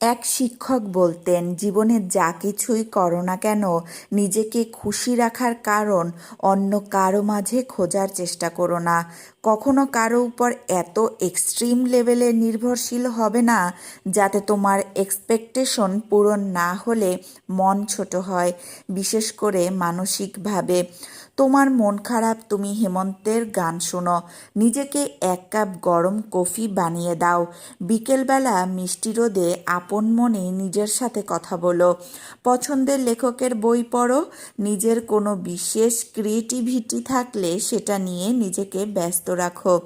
এক শিক্ষক বলতেন, জীবনে যা কিছুই করো না কেন, নিজেকে খুশি রাখার কারণ অন্য কারও মাঝে খোঁজার চেষ্টা করো না। কখনো কারও উপর এত এক্সট্রিম লেভেলে নির্ভরশীল হবে না, যাতে তোমার এক্সপেকটেশন পূরণ না হলে মন ছোট হয়, বিশেষ করে মানসিকভাবে। তোমার মন খারাপ, তুমি হেমন্তের গান শোনো। নিজেকে এক কাপ গরম কফি বানিয়ে দাও। বিকেলবেলা মিষ্টি রোদে আপন মনে নিজের সাথে কথা বলো। পছন্দের লেখকের বই পড়ো। নিজের কোনো বিশেষ ক্রিয়েটিভিটি থাকলে সেটা নিয়ে নিজেকে ব্যস্ত রাখো।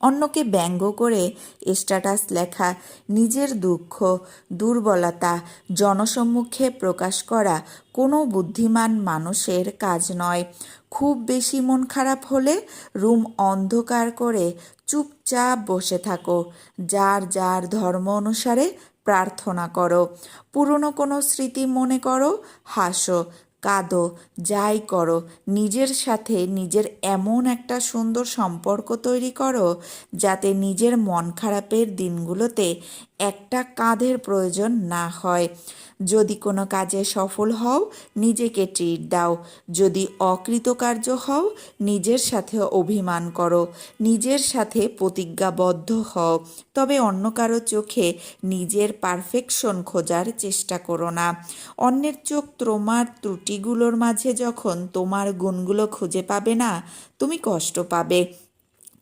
অন্যকে ব্যঙ্গ করে স্ট্যাটাস লেখা নিজের দুঃখ, দুর্বলতা, জনসম্মুখে প্রকাশ করা কোনো বুদ্ধিমান মানুষের কাজ নয়। খুব বেশি মন খারাপ হলে রুম অন্ধকার করে চুপচাপ বসে থাকো। যার যার ধর্ম অনুসারে প্রার্থনা করো। পুরনো কোনো স্মৃতি মনে করো, হাসো। কাঁদো, যাই করো, নিজের সাথে নিজের এমন একটা সুন্দর সম্পর্ক তৈরি করো যাতে নিজের মন খারাপের দিনগুলোতে একটা কাঁধের প্রয়োজন না হয়। যদি কোনো কাজে সফল হও, নিজেকে ট্রিট দাও। যদি অকৃতকার্য হও, নিজের সাথে অভিমান করো। নিজের সাথে প্রতিজ্ঞাবদ্ধ হও। তবে অন্য কারও চোখে নিজের পারফেকশন খোঁজার চেষ্টা করো না। অন্যের চোখ তোমার ত্রুটিগুলোর মাঝে যখন তোমার গুণগুলো খুঁজে পাবে না, তুমি কষ্ট পাবে।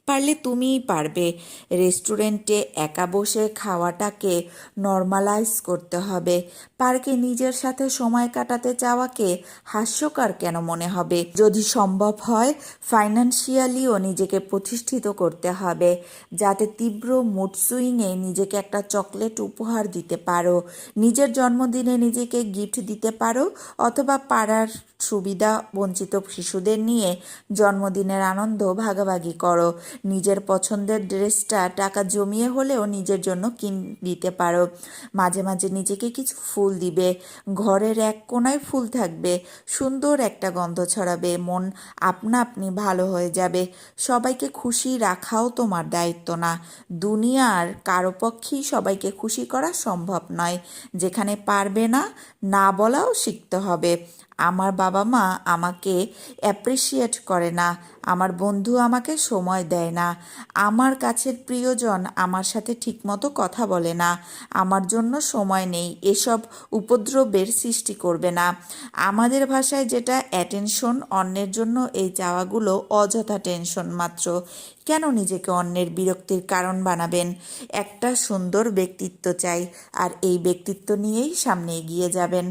পারলে তুমিই পারবে। রেস্টুরেন্টে একা বসে খাওয়াটাকে নর্মালাইজ করতে হবে। পার্কে নিজের সাথে সময় কাটাতে চাওয়াকে হাস্যকর কেন মনে হবে? যদি সম্ভব হয় ফাইন্যান্সিয়ালিও নিজেকে প্রতিষ্ঠিত করতে হবে, যাতে তীব্র মুড সুইংয়ে নিজেকে একটা চকলেট উপহার দিতে পারো, নিজের জন্মদিনে নিজেকে গিফট দিতে পারো, অথবা পাড়ার সুবিধা বঞ্চিত শিশুদের নিয়ে জন্মদিনের আনন্দ ভাগাভাগি করো। নিজের পছন্দের ড্রেসটা টাকা জমিয়ে হলেও নিজের জন্য কিন, দিতে পারো। মাঝে মাঝে নিজেকে কিছু ফুল দিবে। ঘরের এক কোনায় ফুল থাকবে। সুন্দর একটা গন্ধ ছড়াবে। মন আপনা আপনি ভালো হয়ে যাবে। সবাইকে খুশি রাখাও তোমার দায়িত্ব না। দুনিয়ার কারও পক্ষেই সবাইকে খুশি করা সম্ভব নয়। যেখানে পারবে না না বলাও শিখতে হবে। আমার বাবা মা আমাকে অ্যাপ্রিসিয়েট করে না, আমার বন্ধু আমাকে সময় দেয় না, আমার কাছের প্রিয়জন আমার সাথে ঠিকমতো কথা বলে না, আমার জন্য সময় নেই, এসব উপদ্রবের সৃষ্টি করবে না। আমাদের ভাষায় যেটা অ্যাটেনশন অন্যের জন্য এই চাওয়াগুলো অযথা টেনশন মাত্র। কেন নিজেকে অন্যের বিরক্তির কারণ বানাবেন? একটা সুন্দর ব্যক্তিত্ব চাই, আর এই ব্যক্তিত্ব নিয়েই সামনে এগিয়ে যাবেন।